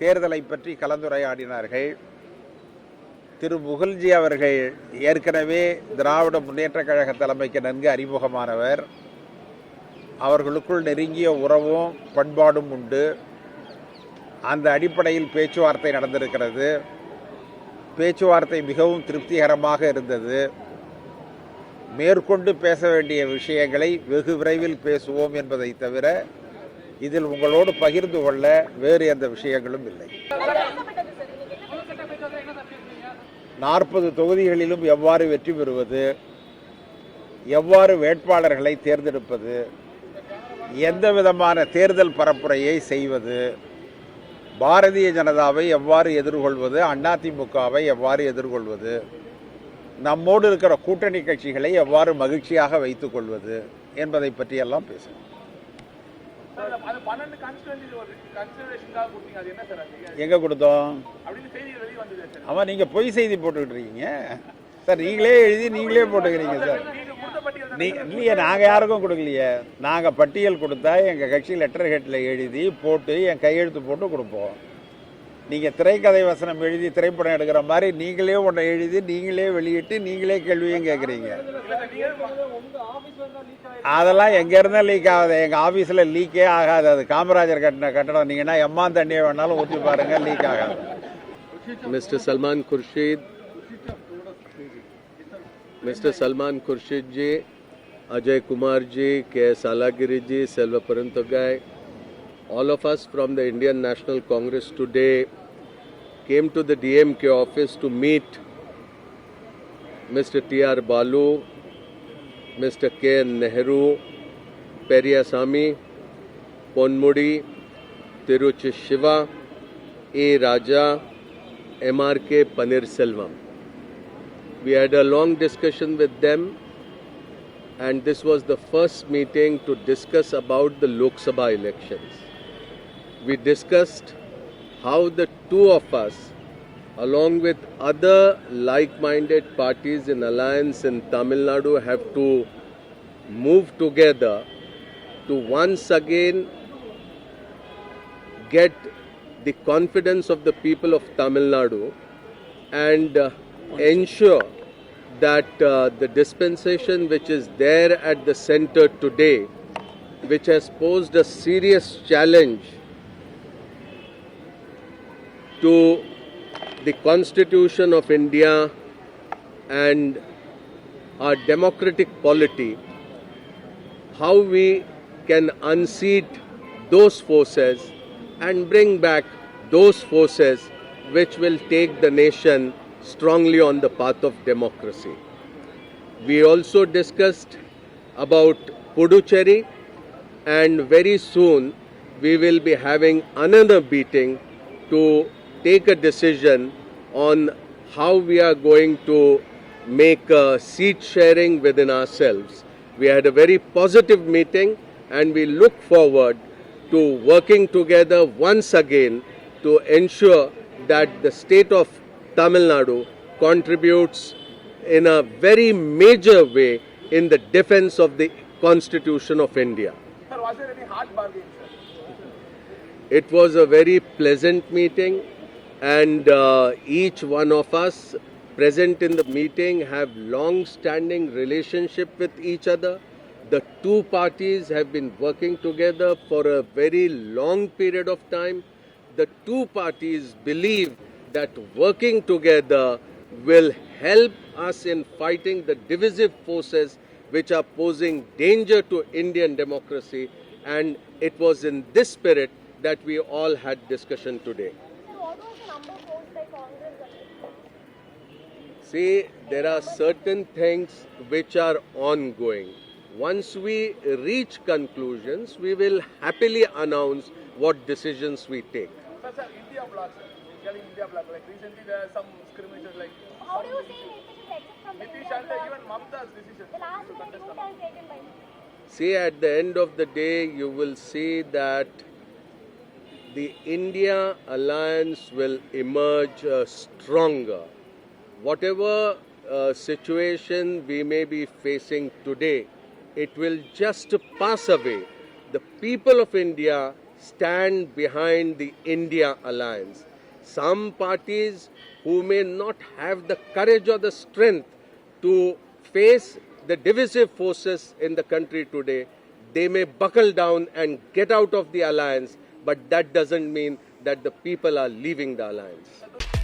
தேர்தலை பற்றி கலந்துரையாடினார்கள். திரு முகல்ஜி அவர்கள் ஏற்கனவே திராவிட முன்னேற்றக் கழக தலைமைக்கு நன்கு அறிமுகமானவர். அவர்களுக்குள் நெருங்கிய உறவும் பண்பாடும் உண்டு. அந்த அடிப்படையில் பேச்சுவார்த்தை நடந்திருக்கிறது. பேச்சுவார்த்தை மிகவும் திருப்திகரமாக இருந்தது. மேற்கொண்டு பேச வேண்டிய விஷயங்களை வெகு விரைவில் பேசுவோம் என்பதை தவிர இதில் உங்களோடு பகிர்ந்து கொள்ள வேறு எந்த விஷயங்களும் இல்லை. நாற்பது தொகுதிகளிலும் எவ்வாறு வெற்றி பெறுவது எவ்வாறு வேட்பாளர்களை தேர்ந்தெடுப்பது எந்த விதமான தேர்தல் பரப்புரையை செய்வது பாரதிய ஜனதாவை எவ்வாறு எதிர்கொள்வது அதிமுகவை எவ்வாறு எதிர்கொள்வது நம்மோடு இருக்கிற கூட்டணி கட்சிகளை எவ்வாறு மகிழ்ச்சியாக வைத்துக்கொள்வது என்பதை பற்றியெல்லாம் பேசணும் எங்கே கொடுத்தோம்? ஆமாம் நீங்கள் பொய் செய்தி போட்டுக்கிட்டு இருக்கீங்க. சார் நீங்களே எழுதி நீங்களே போட்டுக்கிறீங்க சார். நீ இல்லையே நாங்கள் யாருக்கும் கொடுக்கலையே. நாங்கள் பட்டியல் கொடுத்தா எங்கள் கட்சி லெட்டர் ஹெட்டில் எழுதி போட்டு என் கையெழுத்து போட்டு கொடுப்போம். நீங்கள் திரைக்கதை வசனம் எழுதி திரைப்படம் எடுக்கிற மாதிரி நீங்களே ஒன்றை எழுதி நீங்களே வெளியிட்டு நீங்களே கேள்வியும் கேட்குறீங்க அதெல்லாம் எங்கே இருந்தால் லீக் ஆகுது எங்கள் ஆஃபீஸில் லீக்கே ஆகாது அது காமராஜர் கட்டின கட்டடம் நீங்கன்னா எம்மா தண்ணியை வேணாலும் ஊற்றி பாருங்கள் லீக் ஆகாது Mr. Salman Khurshid, Mr. Salman Khurshid ji, Ajay Kumar ji, K.S. Alagiri ji, Selva Parantogai, all of us from the Indian National Congress today came to the DMK office to meet Mr. T.R. Balu, Mr. K.N. Nehru, Periyasamy, Ponmudi, Tiruchi Shiva, A. Raja, MRK Panirselvam. We had a long discussion with them, and this was the first meeting to discuss about the Lok Sabha elections. We discussed how the two of us, along with other like minded parties in alliance in Tamil Nadu, have to move together to once again get the confidence of the people of Tamil Nadu and uh, ensure that uh, the dispensation which is there at the center today, which has posed a serious challenge to the Constitution of India and our democratic polity, how we can unseat those forces and bring back those forces which will take the nation strongly on the path of democracy. We also discussed about Puducherry and very soon we will be having another meeting to take a decision on how we are going to make seat sharing within ourselves. We had a very positive meeting and we look forward to working together once again to ensure that the state of Tamil Nadu contributes in a very major way in the defense of the Constitution of India. Sir, was there any bargain, sir? It was a very pleasant meeting and uh, each one of us present in the meeting have long-standing relationship with each other. The two parties have been working together for a very long period of time. The two parties believe that working together will help us in fighting the divisive forces which are posing danger to Indian democracy and it was in this spirit that we all had discussion today. See, there are certain things which are ongoing. Once we reach conclusions, we will happily announce what decisions we take. Recently there are some skirmishes like... How do you See, at the end of the day, you will see that the India alliance will emerge uh, stronger. Whatever uh, situation we may be facing today, it will just pass away. The people of India stand behind the India alliance. Some parties who may not have the courage or the strength to face the divisive forces in the country today, they may buckle down and get out of the alliance, but that doesn't mean that the people are leaving the alliance.